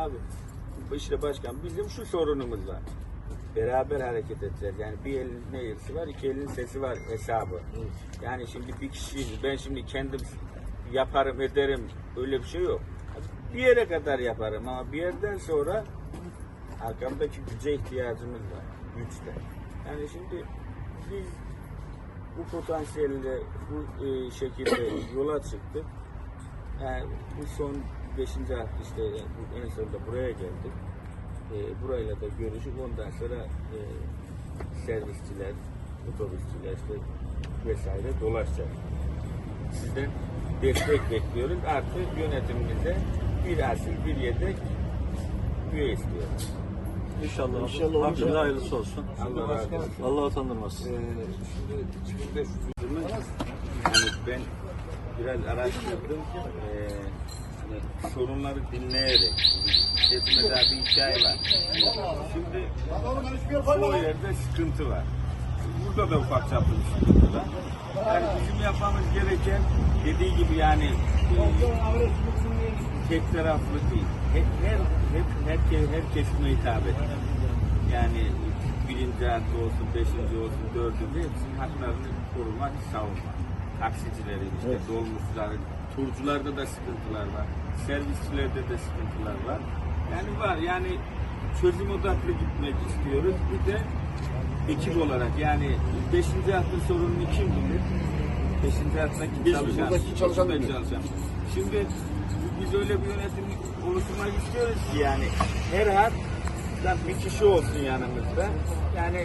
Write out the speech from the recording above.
abi işte başkan bizim şu sorunumuz var. Beraber hareket edeceğiz. Yani bir elin ne elisi var, iki elin sesi var hesabı. Yani şimdi bir kişi, ben şimdi kendim yaparım ederim öyle bir şey yok. Bir yere kadar yaparım ama bir yerden sonra arkamdaki güce ihtiyacımız var. Güçte. Yani şimdi biz bu potansiyelle bu e, şekilde yola çıktık. Yani bu son 5. hafta işte bu en sonunda buraya geldik. E, burayla da görüşüp ondan sonra e, servisçiler, otobüsçüler işte vesaire dolaşacak. Sizden destek bekliyoruz. Artık yönetimimize bir asil bir yedek üye istiyoruz. İnşallah. İnşallah olacak. hayırlısı olsun. Allah razı olsun. Allah utandırmasın. Ee, şimdi 2500 Yani ben biraz araştırdım. Ee, hani sorunları dinleyerek. Daha bir hikaye var. Şimdi çoğu yerde sıkıntı var. Burada da ufak çaplı bir sıkıntı var. Yani bizim yapmamız gereken dediği gibi yani e, tek taraflı değil. Hep, her, hep, herkes, her kesime hitap etmek. Yani birinci hakkı olsun, beşinci olsun, dördüncü hepsinin haklarını korumak, savunmak. Taksicilerin, işte dolmuşların, turcularda da sıkıntılar var. Servisçilerde de sıkıntılar var. Yani var yani çözüm odaklı gitmek istiyoruz. Bir de ekip olarak yani beşinci hakkın sorununu kim bilir? Beşinci hattaki Biz çalışan, çalışan çalışan. Şimdi biz öyle bir yönetim oluşturmak istiyoruz ki yani her hat bir kişi olsun yanımızda. Yani